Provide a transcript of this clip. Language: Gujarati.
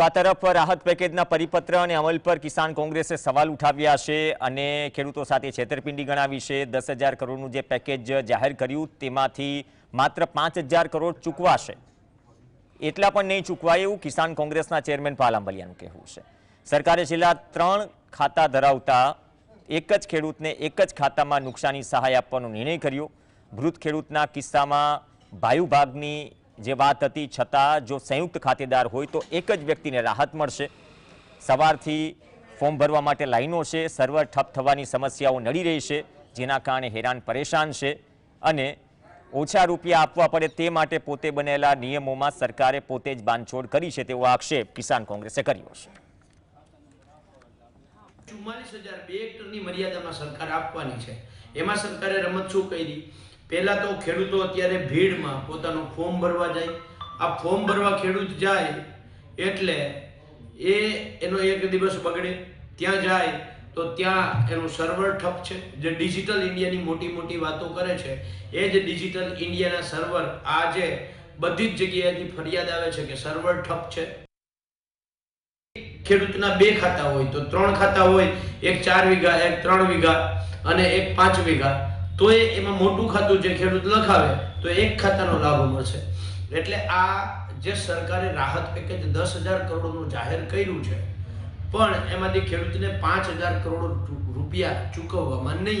તો આ તરફ રાહત પેકેજના પરિપત્ર અને અમલ પર કિસાન કોંગ્રેસે સવાલ ઉઠાવ્યા છે અને ખેડૂતો સાથે છેતરપિંડી ગણાવી છે. દસ હજાર કરોડનું જે પેકેજ જાહેર કર્યું તેમાંથી માત્ર પાંચ હજાર કરોડ ચૂકવાશે. એટલા પણ નહીં ચૂકવાય એવું કિસાન કોંગ્રેસના ચેરમેન પાલ આંબલિયાનું કહેવું છે. સરકારે છેલ્લા ત્રણ ખાતા ધરાવતા એક જ ખેડૂતને એક જ ખાતામાં નુકસાની સહાય આપવાનો નિર્ણય કર્યો. મૃત ખેડૂતના કિસ્સામાં ભાયુ ભાગની જે વાત હતી, છતાં જો સંયુક્ત ખાતેદાર હોય તો એક જ વ્યક્તિને રાહત મળશે. સવારથી ફોર્મ ભરવા માટે લાઈનો છે, સર્વર ઠપ થવાની સમસ્યાઓ નડી રહી છે, જેના કારણે હેરાન પરેશાન છે અને ઓછા રૂપિયા આપવા પડે તે માટે પોતે બનેલા નિયમોમાં સરકારે પોતે જ બાંધછોડ કરી છે તેવો આક્ષેપ કિસાન કોંગ્રેસે કર્યો છે. ચુમ્માલીસ હજાર બે હેક્ટરની મર્યાદામાં સરકાર આપવાની છે. એમાં સરકારે રમત શું કરી? પહેલા તો ખેડૂતો અત્યારે ભીડમાં પોતાનું ફોર્મ ભરવા જાય. આ ફોર્મ ભરવા ખેડૂત જાય એટલે એ એનો એક દિવસ બગડે, ત્યાં જાય તો ત્યાં એનું સર્વર ઠપ છે. જે ડિજિટલ ઇન્ડિયાની મોટી મોટી વાતો કરે છે, એ જ ડિજિટલ ઇન્ડિયાના સર્વર આજે બધી જ જગ્યાએથી ફરિયાદ આવે છે કે સર્વર ઠપ છે. ખેડૂતના બે ખાતા હોય તો ત્રણ ખાતા હોય, એક ચાર વીઘા, એક ત્રણ વીઘા અને એક પાંચ વીઘા. તો એ એમાં મોટું ખાતું જે ખેડૂત લખાવે, તો એક ખાતાનો લાભ મળશે. એટલે આ જે સરકારે રાહત પેકેજ દસ હજાર કરોડનું જાહેર કર્યું છે, પણ એમાંથી ખેડૂતને પાંચ હજાર કરોડ રૂપિયા ચૂકવવામાં નહીં